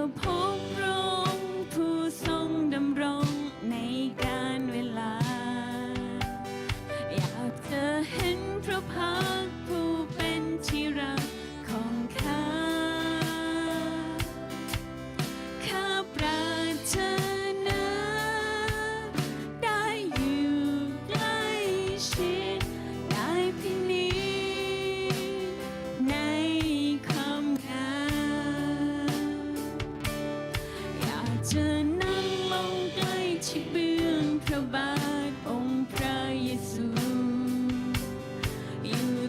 upon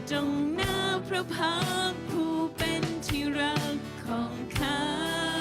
อยู่ตรงหน้าพระพักผู้เป็นที่รักของข้า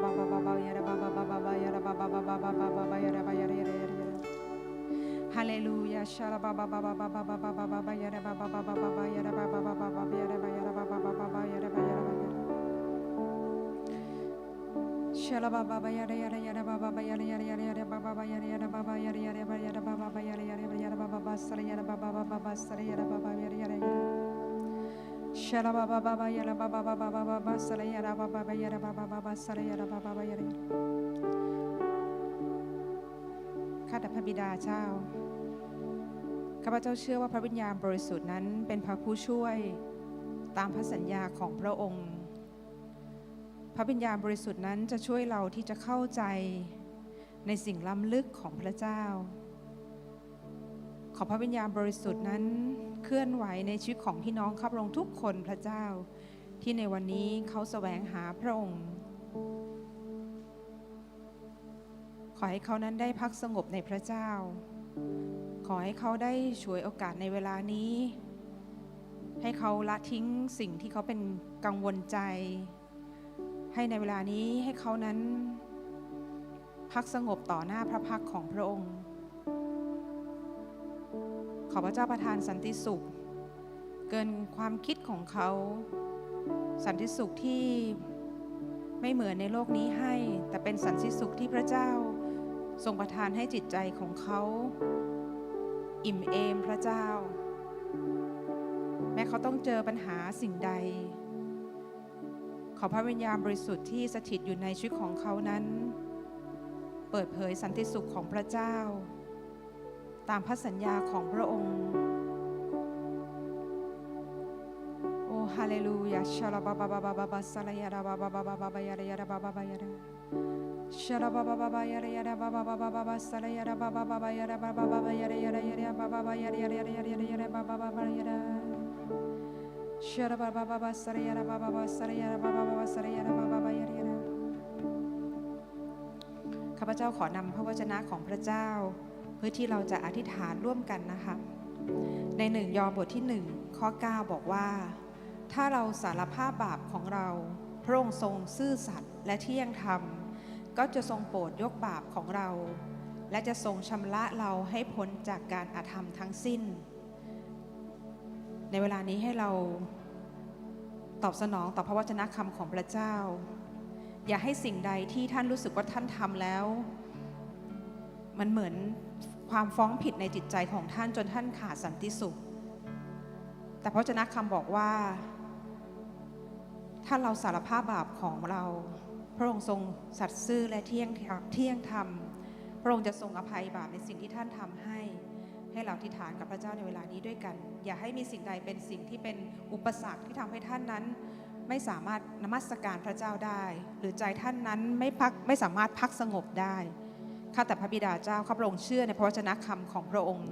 ข้าแต่พระบิดาเจ้า ข้าพเจ้าเชื่อว่าพระวิญญาณบริสุทธิ์นั้นเป็นพระผู้ช่วยตามพระสัญญาของพระองค์ พระวิญญาณบริสุทธิ์นั้นจะช่วยเราที่จะเข้าใจในสิ่งล้ำลึกของพระเจ้า ขอพระวิญญาณบริสุทธิ์นั้นเคลื่อนไหวในชีวิตของพี่น้องข้าพระองค์ทุกคนพระเจ้า ที่ในวันนี้เขาแสวงหาพระองค์ ขอให้เขานั้นได้พักสงบในพระเจ้า อให้เขาได้ฉวยโอกาสในเวลานี้ ให้เขาละทิ้งสิ่งที่เขาเป็นกังวลใจ ให้ในเวลานี้ให้เขานั้น พักสงบต่อหน้าพระพักของพระองค์ ขอพระเจ้าประทานสันติสุข เกินความคิดของเขา สันติสุขที่ไม่เหมือนในโลกนี้ให้ แต่เป็นสันติสุขที่พระเจ้าทรงประทานให้จิตใจของเขา อิ่มเอมพระเจ้า แม้เขาต้องเจอปัญหาสิ่งใด ขอพระวิญญาณบริสุทธิ์ที่สถิตอยู่ในชีวิตของเขานั้น เปิดเผยสันติสุขของพระเจ้า ตามพระสัญญาของพระองค์โอ้ฮาเลลูยาชาลาบาบาบาบาบาบาลายาบาบาบาบาบายาบาบาบายา ข้าพเจ้าขอนำพระวจนะของพระเจ้า เพื่อที่เราจะอธิษฐานร่วมกันนะคะในหนึ่งยอห์นบทที่หนึ่งข้อ 9 บอกว่า ถ้าเราสารภาพบาปของเรา พระองค์ทรงซื่อสัตย์และเที่ยงธรรม ก็จะทรงโปรดยกบาปของเรา และจะทรงชำระเราให้พ้นจากการอาธรรมทั้งสิ้น ในเวลานี้ให้เราตอบสนองต่อพระวจนะคำของพระเจ้า อย่าให้สิ่งใดที่ท่านรู้สึกว่าท่านทำแล้ว มันเหมือนความฟ้องผิดในจิตใจของท่านจนท่านขาดสันติสุข แต่พระเจ้าคำบอกว่า ถ้าเราสารภาพบาปของเรา พระองค์ทรงสัตย์ซื่อและเที่ยงเที่ยงธรรม พระองค์จะทรงอภัยบาปในสิ่งที่ท่านทำให้ ให้เราอธิษฐานกับพระเจ้าในเวลานี้ด้วยกัน อย่าให้มีสิ่งใดเป็นสิ่งที่เป็นอุปสรรคที่ทำให้ท่านนั้น ไม่สามารถนมัสการพระเจ้าได้ หรือใจท่านนั้นไม่พักไม่สามารถพักสงบได้ข้าแต่พระบิดาเจ้าข้าพระองค์เชื่อในพระวจนะคำของพระองค์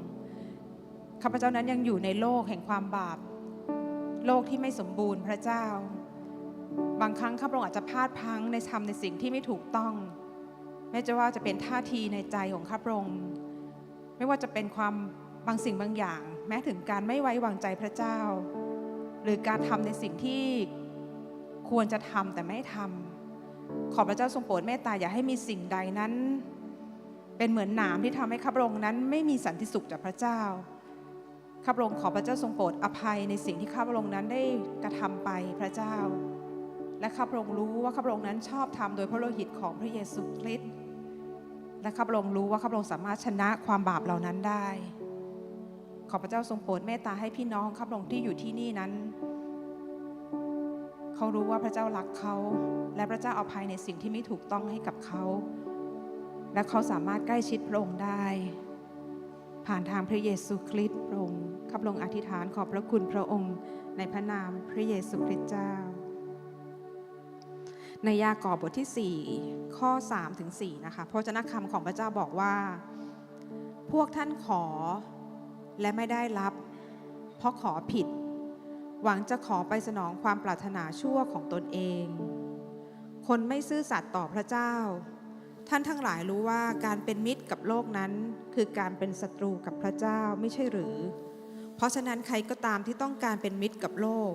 ข้าพเจ้านั้นยังอยู่ในโลกแห่งความบาป โลกที่ไม่สมบูรณ์พระเจ้า บางครั้งข้าพระองค์อาจจะพลาดพลั้งในทำในสิ่งที่ไม่ถูกต้อง ไม่ว่าจะเป็นท่าทีในใจของข้าพระองค์ไม่ว่าจะเป็นความบางสิ่งบางอย่าง แม้ถึงการไม่ไว้วางใจพระเจ้า หรือการทำในสิ่งที่ควรจะทำแต่ไม่ทำขอพระเจ้าทรงโปรดเมตตาอย่าให้มีสิ่งใดนั้น เป็นเหมือนหนามที่ทำให้ข้าพระองค์นั้น ไม่มีสันติสุขจากพระเจ้าข้าพระองค์ขอพระเจ้าทรงโปรดอภัยในสิ่งที่ข้าพระองค์นั้นได้กระทำไปพระเจ้า และข้าพระองค์รู้ว่าข้าพระองค์นั้นชอบทำโดยพระโลหิตของพระเยซูคริสต์และข้าพระองค์รู้ว่าข้าพระองค์สามารถชนะความบาปเหล่านั้นได้ ขอพระเจ้าทรงโปรดเมตตาให้พี่น้องข้าพระองค์ที่อยู่ที่นี่นั้น เขารู้ว่าพระเจ้ารักเขา และพระเจ้าอาภัยในสิ่งที่ไม่ถูกต้องให้กับเขา และเขาสามารถใกล้ชิดพระองค์ได้ ผ่านทางพระเยซูคริสต์พระองค์ข้าพระองค์อธิษฐานขอบพระคุณพระองค์ในพระนามพระเยซูคริสต์เจ้า ในยากอบบทที่ 4 ข้อ3ถึง4นะคะพระเจ้าคำของพระเจ้าบอกว่า พวกท่านขอและไม่ได้รับ เพราะขอผิด หวังจะขอไปสนองความปรารถนาชั่วของตนเอง คนไม่ซื่อสัตย์ต่อพระเจ้า ท่านทั้งหลายรู้ว่าการเป็นมิตรกับโลกนั้น คือการเป็นศัตรูกับพระเจ้าไม่ใช่หรือ เพราะฉะนั้นใครก็ตามที่ต้องการเป็นมิตรกับโลก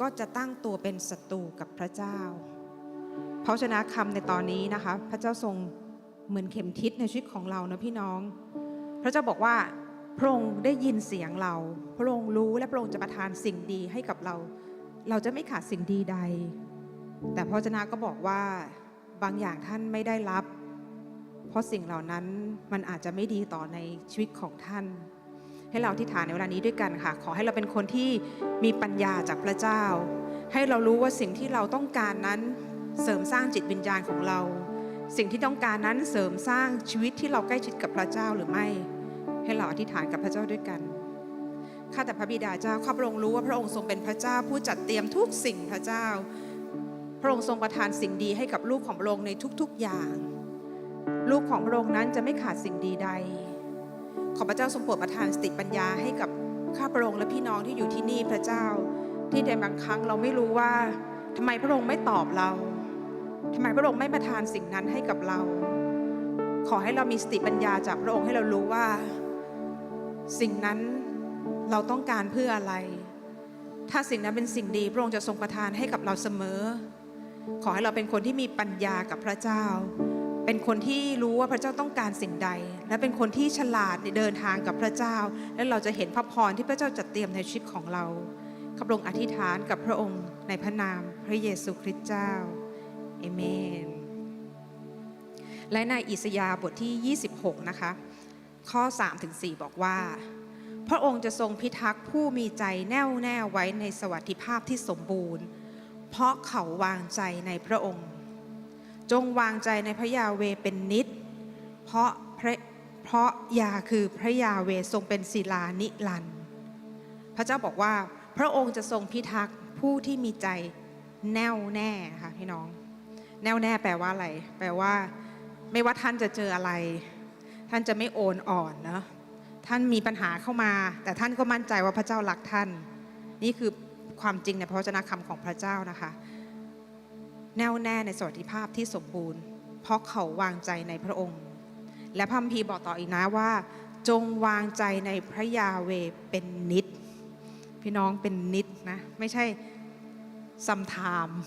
ก็จะตั้งตัวเป็นศัตรูกับพระเจ้า ราะชนะคำในตอนนี้นะคะ พระเจ้าทรงเหมือนเข็มทิศในชีวิตของเรานะพี่น้อง พระเจ้าบอกว่าพระองค์ได้ยินเสียงเรา พระองค์รู้และพระองค์จะประทานสิ่งดีให้กับเรา เราจะไม่ขาดสิ่งดีใด แต่พระเจ้าก็บอกว่าบางอย่างท่านไม่ได้รับ เพราะสิ่งเหล่านั้นมันอาจจะไม่ดีต่อในชีวิตของท่าน ให้เราที่ฐานในเวลานี้ด้วยกันค่ะ ขอให้เราเป็นคนที่มีปัญญาจากพระเจ้า ให้เรารู้ว่าสิ่งที่เราต้องการนั้น เสริมสร้างจิตวิญญาณของเรา สิ่งที่ต้องการนั้นเสริมสร้างชีวิตที่เราใกล้ชิดกับพระเจ้าหรือไม่ ให้เราอธิษฐานกับพระเจ้าด้วยกันข้าแต่พระบิดาเจ้าข้าพระองค์รู้ว่าพระองค์ทรงเป็นพระเจ้าผู้จัดเตรียมทุกสิ่งพระเจ้า พระองค์ทรงประทานสิ่งดีให้กับลูกของพระองค์ในทุกๆอย่าง ลูกของพระองค์นั้นจะไม่ขาดสิ่งดีใด ขอพระเจ้าทรงโปรดประทานสติปัญญาให้กับข้าพระองค์และพี่น้องที่อยู่ที่นี่พระเจ้า ที่ในบางครั้งเราไม่รู้ว่าทำไมพระองค์ไม่ตอบเรา ทำไมพระองค์ไม่ประทานสิ่งนั้นให้กับเรา ขอให้เรามีสติปัญญาจากพระองค์ให้เรารู้ว่า สิ่งนั้นเราต้องการเพื่ออะไร ถ้าสิ่งนั้นเป็นสิ่งดีพระองค์จะทรงประทานให้กับเราเสมอ ขอให้เราเป็นคนที่มีปัญญากับพระเจ้า เป็นคนที่รู้ว่าพระเจ้าต้องการสิ่งใด และเป็นคนที่ฉลาดในเดินทางกับพระเจ้า และเราจะเห็นพระพรที่พระเจ้าจัดเตรียมในชีวิตของเราข้าพระองอธิษฐานกับพระองค์ในพระนามพระเยซูคริสต์เจ้า เอเมน และในอิสยาห์บทที่ 26 นะคะ ข้อ 3-4บอกว่า พระองค์จะทรงพิทักษ์ผู้มีใจแน่วแน่ไว้ในสวัสดิภาพที่สมบูรณ์ เพราะเขาวางใจในพระองค์ จงวางใจในพระยาเวเป็นนิด เพราะพระเพราะยาคือพระยาเวทรงเป็นศิลานิรัน พระเจ้าบอกว่าพระองค์จะทรงพิทักษ์ผู้ที่มีใจแน่วแน่ค่ะพี่น้อง แน่วแน่แปลว่าอะไร แปลว่า ไม่ว่าท่านจะเจออะไร ท่านจะไม่โอนอ่อนเนาะท่านมีปัญหาเข้ามา แต่ท่านก็มั่นใจว่าพระเจ้ารักท่าน นี่คือความจริงในพระวจนะคำของพระเจ้านะคะ แน่วแน่ในสวัสดิภาพที่สมบูรณ์ เพราะเขาวางใจในพระองค์ และพระคัมภีบอกต่ออีกนะว่า จงวางใจในพระยาเวเป็นนิด พี่น้องเป็นนิดนะ ไม่ใช่ ซัมไทม์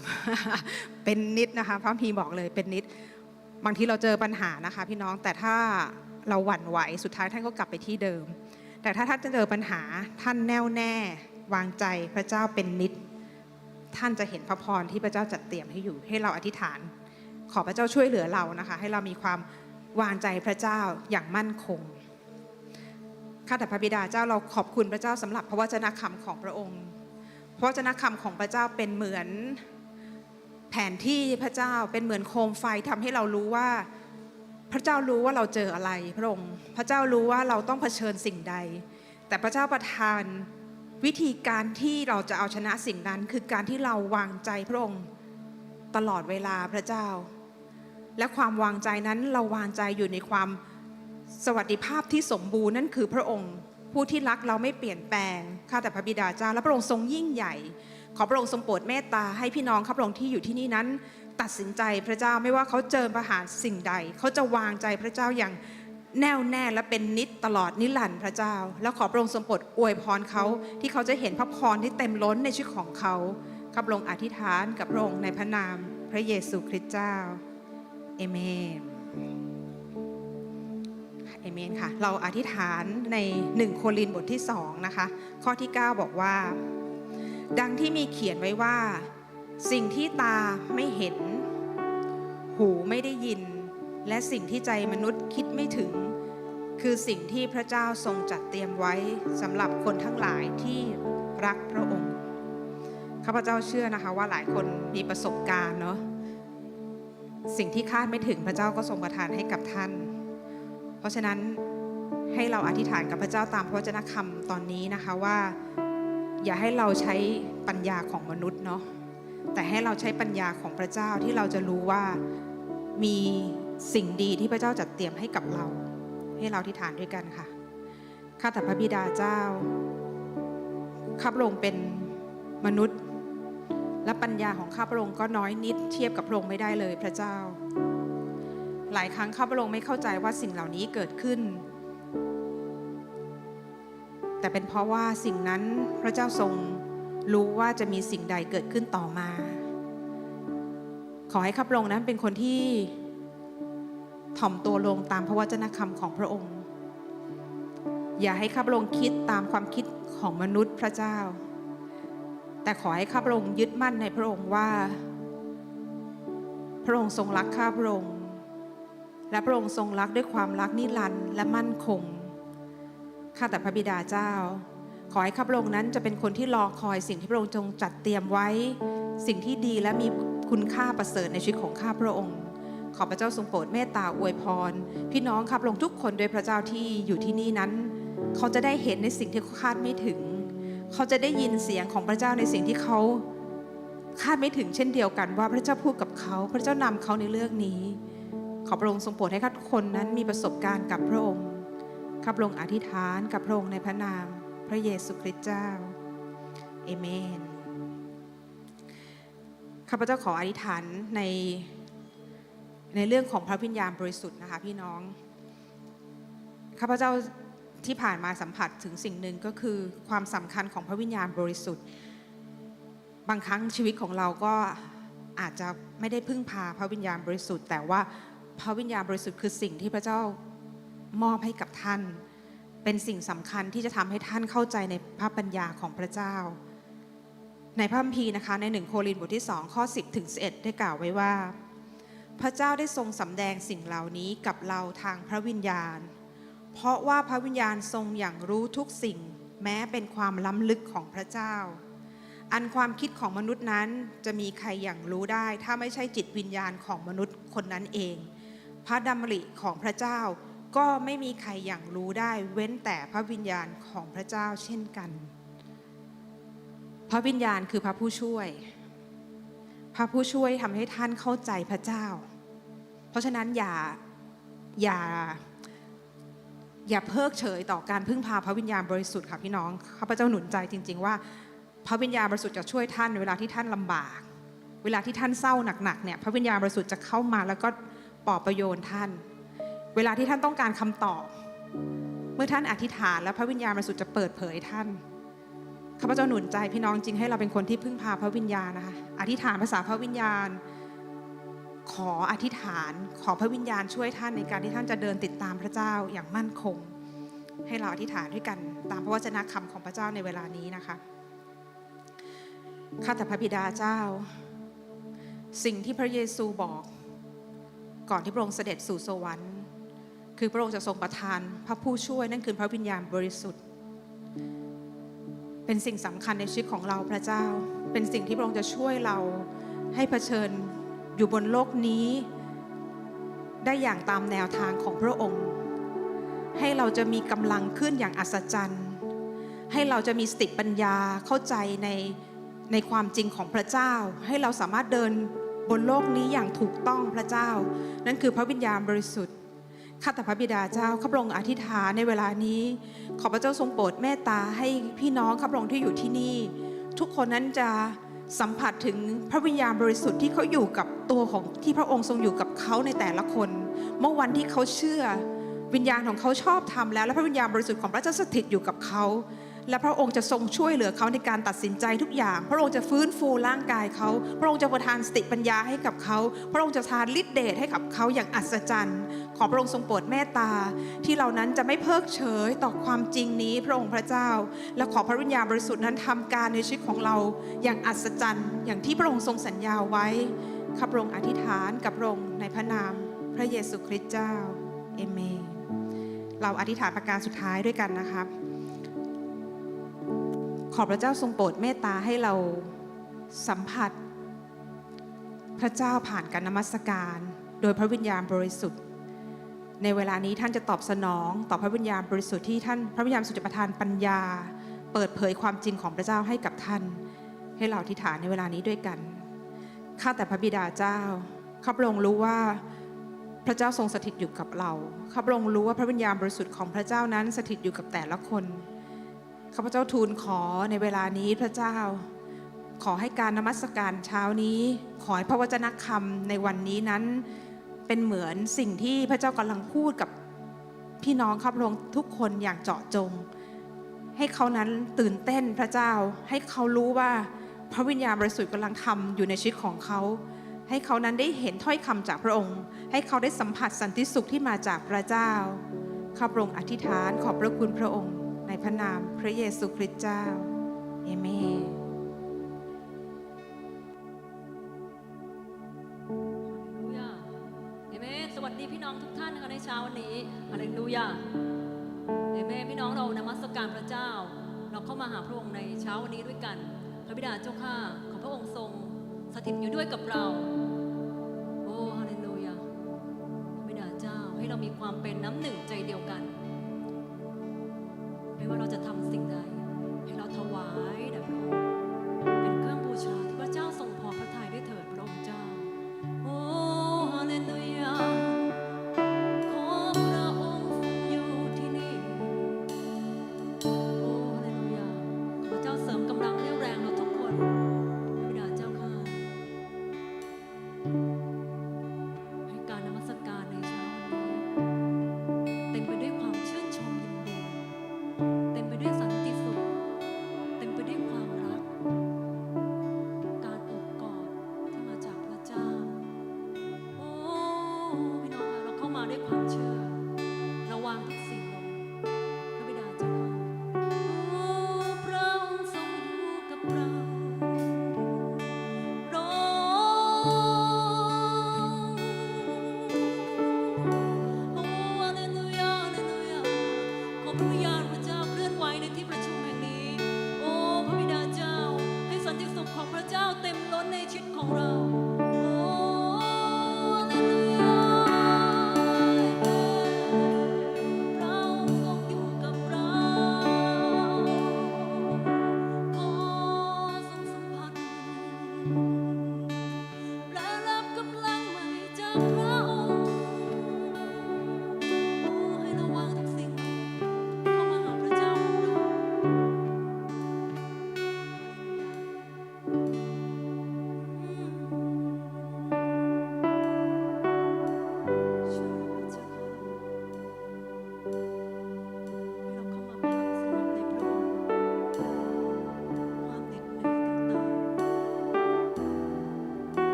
เป็นนิดนะคะพระคัมภีบอกเลยเป็นนิด บางทีเราเจอปัญหานะคะ พี่น้องแต่ถ้าเราหวั่นไหวสุดท้ายท่านก็กลับไปที่เดิม แต่ถ้าท่านจะเจอปัญหาท่านแน่วแน่ วางใจพระเจ้าเป็นนิด ท่านจะเห็นพระพรที่พระเจ้าจัดเตรียมให้อยู่ให้เราอธิษฐาน ขอพระเจ้าช่วยเหลือเรานะคะ ให้เรามีความวางใจพระเจ้าอย่างมั่นคงข้าแต่พระบิดาเจ้าเราขอบคุณพระเจ้าสำหรับพระวจนะคำของพระองค์ พระวจนะคำของพระเจ้าเป็นเหมือนแผนที่พระเจ้าเป็นเหมือนโคมไฟทำให้เรารู้ว่า พระเจ้ารู้ว่าเราเจออะไรพระองค์ พระเจ้ารู้ว่าเราต้องเผชิญสิ่งใด แต่พระเจ้าประทานวิธีการที่เราจะเอาชนะสิ่งนั้น คือการที่เราวางใจพระองค์ตลอดเวลาพระเจ้า และความวางใจนั้นเราวางใจอยู่ในความสวัสดิภาพที่สมบูรณ์นั่นคือพระองค์ ผู้ที่รักเราไม่เปลี่ยนแปลงข้าแต่พระบิดาเจ้าและพระองค์ทรงยิ่งใหญ่ ขอพระองค์ทรงโปรดเมตตาให้พี่น้องข้าพระองค์ที่อยู่ที่นี่นั้น ตัดสินใจพระเจ้าไม่ว่าเขาเจอปัญหาสิ่งใด เขาจะวางใจพระเจ้าอย่างแน่วแน่และเป็นนิจตลอดนิรันดร์พระเจ้า แล้วขอพระองค์ทรงโปรดอวยพรเขาที่เขาจะเห็นพระพรที่เต็มล้นในชีวิตของเขาข้าพระองค์อธิษฐานกับพระองค์ในพระนามพระเยซูคริสต์เจ้าเอเมน เอเมนค่ะ เราอธิษฐานใน1โครินธ์บทที่2นะคะ ข้อที่ 9 บอกว่า ดังที่มีเขียนไว้ว่า สิ่งที่ตาไม่เห็น หูไม่ได้ยิน และสิ่งที่ใจมนุษย์คิดไม่ถึง คือสิ่งที่พระเจ้าทรงจัดเตรียมไว้สำหรับคนทั้งหลายที่รักพระองค์ข้าพเจ้าเชื่อนะคะว่าหลายคนมีประสบการณ์เนาะสิ่งที่คาดไม่ถึงพระเจ้าก็ทรงประทานให้กับท่าน เพราะฉะนั้นให้เราอธิษฐานกับพระเจ้าตามพระวจนะคำตอนนี้นะคะว่า อย่าให้เราใช้ปัญญาของมนุษย์เนาะแต่ให้เราใช้ปัญญาของพระเจ้าที่เราจะรู้ว่ามีสิ่งดีที่พระเจ้าจัดเตรียมให้กับเรา ให้เราอธิษฐานด้วยกันค่ะ ข้าแต่พระบิดาเจ้า ข้าพระองค์เป็นมนุษย์ และปัญญาของข้าพระองค์ก็น้อยนิดเทียบกับพระองค์ไม่ได้เลยพระเจ้า หลายครั้งข้าพระองค์ไม่เข้าใจว่าสิ่งเหล่านี้เกิดขึ้น แต่เป็นเพราะว่าสิ่งนั้นพระเจ้าทรงรู้ว่าจะมีสิ่งใดเกิดขึ้นต่อมา ขอให้ข้าพระองค์นั้นเป็นคนที่ถ่อมตัวลงตามพระวจนะคำของพระองค์ อย่าให้ข้าพระองค์คิดตามความคิดของมนุษย์พระเจ้า แต่ขอให้ข้าพระองค์ยึดมั่นในพระองค์ว่า พระองค์ทรงรักข้าพระองค์ และพระองค์ทรงรักด้วยความรักนิรันดร์และมั่นคง ข้าแต่พระบิดาเจ้า ขอให้ข้าพระองค์นั้นจะเป็นคนที่รอคอยสิ่งที่พระองค์ทรงจัดเตรียมไว้ สิ่งที่ดีและมีคุณค่าประเสริฐในชีวิตของข้าพระองค์ ขอพระเจ้าทรงโปรดเมตตาอวยพร พี่น้องข้าพระองค์ทุกคนโดยพระเจ้าที่อยู่ที่นี่นั้น เขาจะได้เห็นในสิ่งที่เขาคาดไม่ถึง เขาจะได้ยินเสียงของพระเจ้าในสิ่งที่เขาคาดไม่ถึงเช่นเดียวกันว่าพระเจ้าพูดกับเขา พระเจ้านำเขาในเรื่องนี้ อพระองค์ทรงโปรดให้ทุกคนนั้นมีประสบการณ์กับพระองค์ข้าพระองค์อธิษฐานกับพระองค์ในพระนาม พระเยซูคริสต์เจ้า เอเมน ข้าพเจ้าขออธิษฐานในในเรื่องของพระวิญญาณบริสุทธิ์นะคะพี่น้อง ข้าพเจ้าที่ผ่านมาสัมผัสถึงสิ่งหนึ่งก็คือความสำคัญของพระวิญญาณบริสุทธิ์ บางครั้งชีวิตของเราก็อาจจะไม่ได้พึ่งพาพระวิญญาณบริสุทธิ์ แต่ว่า พระวิญญาณบริสุทธิ์คือสิ่งที่พระเจ้ามอบให้กับท่าน เป็นสิ่งสำคัญที่จะทำให้ท่านเข้าใจในพระปัญญาของพระเจ้า ในพระคัมภีร์นะคะในหนึ่งโครินธ์บทที่2ข้อ 10ถึง11 ได้กล่าวไว้ว่า พระเจ้าได้ทรงสำแดงสิ่งเหล่านี้กับเราทางพระวิญญาณ เพราะว่าพระวิญญาณทรงอย่างรู้ทุกสิ่ง แม้เป็นความล้ำลึกของพระเจ้าอันความคิดของมนุษย์นั้นจะมีใครอย่างรู้ได้ ถ้าไม่ใช่จิตวิญญาณของมนุษย์คนนั้นเอง พระดำริของพระเจ้า ก็ไม่มีใครอย่างรู้ได้เว้นแต่พระวิญญาณของพระเจ้าเช่นกัน พระวิญญาณคือพระผู้ช่วย พระผู้ช่วยทำให้ท่านเข้าใจพระเจ้า เพราะฉะนั้นอย่าอย่าอย่าเพิกเฉยต่อการพึ่งพาพระวิญญาณบริสุทธิ์ค่ะพี่น้องข้าพเจ้าหนุนใจจริง ๆ ว่า พระวิญญาณบริสุทธิ์จะช่วยท่านเวลาที่ท่านลำบาก เวลาที่ท่านเศร้าหนักๆเนี่ยพระวิญญาณบริสุทธิ์จะเข้ามาแล้วก็ ปอบประโยชน์ท่าน เวลาที่ท่านต้องการคำตอบ เมื่อท่านอธิษฐานแล้วพระวิญญาณบริสุทธิ์จะเปิดเผยท่านข้าพเจ้าหนุนใจพี่น้องจริงให้เราเป็นคนที่พึ่งพาพระวิญญาณนะคะอธิษฐานภาษาพระวิญญาณ ขออธิษฐาน ขอพระวิญญาณช่วยท่านในการที่ท่านจะเดินติดตามพระเจ้าอย่างมั่นคง ให้เราอธิษฐานด้วยกัน ตามพระวจนะคำของพระเจ้าในเวลานี้นะคะข้าแต่พระบิดาเจ้า สิ่งที่พระเยซูบอก ก่อนที่พระองค์เสด็จสู่สวรรค์ คือพระองค์จะทรงประทานพระผู้ช่วยนั่นคือพระวิญญาณบริสุทธิ์ เป็นสิ่งสำคัญในชีวิตของเราพระเจ้า เป็นสิ่งที่พระองค์จะช่วยเราให้เผชิญอยู่บนโลกนี้ ได้อย่างตามแนวทางของพระองค์ ให้เราจะมีกำลังขึ้นอย่างอัศจรรย์ ให้เราจะมีสติปัญญาเข้าใจในในความจริงของพระเจ้า ให้เราสามารถเดิน บนโลกนี้อย่างถูกต้องพระเจ้า นั่นคือพระวิญญาณบริสุทธิ์ข้าแต่พระบิดาเจ้าข้าพระองค์อธิษฐานในเวลานี้ ขอพระเจ้าทรงโปรดเมตตาให้พี่น้องข้าพระองค์ที่อยู่ที่นี่ ทุกคนนั้นจะสัมผัสถึงพระวิญญาณบริสุทธิ์ที่เขาอยู่กับตัวของที่พระองค์ทรงอยู่กับเขาในแต่ละคน เมื่อวันที่เขาเชื่อ วิญญาณของเขาชอบทำแล้ว และพระวิญญาณบริสุทธิ์ของพระเจ้าสถิตอยู่กับเขา และพระองค์จะทรงช่วยเหลือเขาในการตัดสินใจทุกอย่าง พระองค์จะฟื้นฟูร่างกายเขา พระองค์จะประทานสติปัญญาให้กับเขา พระองค์จะทานฤทธิเดชให้กับเขาอย่างอัศจรรย์ ขอพระองค์ทรงโปรดเมตตา ที่เรานั้นจะไม่เพิกเฉยต่อความจริงนี้พระองค์พระเจ้า และขอพระวิญญาณบริสุทธิ์นั้นทำการในชีวิตของเราอย่างอัศจรรย์ อย่างที่พระองค์ทรงสัญญาไว้ข้าพระองค์อธิษฐานกับพระองค์ในพระนาม พระเยซูคริสต์เจ้าเอเมนเราอธิษฐานประการสุดท้ายด้วยกันนะครับ ขอพระเจ้าทรงโปรดเมตตาให้เราสัมผัส พระเจ้าผ่านการนมัสการ โดยพระวิญญาณบริสุทธิ์ ในเวลานี้ท่านจะตอบสนอง ต่อพระวิญญาณบริสุทธิ์ที่ท่านพระวิญญาณสุจประทานปัญญา เปิดเผยความจริงของพระเจ้าให้กับท่าน ให้เราอธิษฐานในเวลานี้ด้วยกันข้าแต่พระบิดาเจ้าข้าพระองค์รู้ว่าพระเจ้าทรงสถิตอยู่กับเราข้าพระองค์รู้ว่าพระวิญญาณบริสุทธิ์ของพระเจ้านั้นสถิตอยู่กับแต่ละคน ข้าพเจ้าทูลขอในเวลานี้พระเจ้า ขอให้การนมัสการเช้านี้ ขอให้พระวจนะคำในวันนี้นั้น เป็นเหมือนสิ่งที่พระเจ้ากำลังพูดกับพี่น้องข้าพระองค์ทุกคนอย่างเจาะจง ให้เขานั้นตื่นเต้นพระเจ้า ให้เขารู้ว่าพระวิญญาณบริสุทธิ์กำลังทำอยู่ในชีวิตของเขา ให้เขานั้นได้เห็นถ้อยคำจากพระองค์ ให้เขาได้สัมผัสสันติสุขที่มาจากพระเจ้าข้าพระองค์อธิษฐานขอบพระคุณพระองค์ ในพระนามพระเยซูคริสต์เจ้าเอเมนเลลูยาเอเมนสวัสดีพี่น้องทุกท่านนะคะในเช้าวันนี้ฮาเลลูยาเอเมนพี่น้องเรานมัสการพระเจ้า เราเข้ามาหาพระองค์ในเช้าวันนี้ด้วยกัน พระบิดาเจ้าข้าขอพระองค์ทรงสถิตอยู่ด้วยกับเราโอ้ฮาเลลูยาพระบิดาเจ้าให้เรามีความเป็นน้ำหนึ่งใจเดียวกัน ว่าเราจะทำสิ่งใด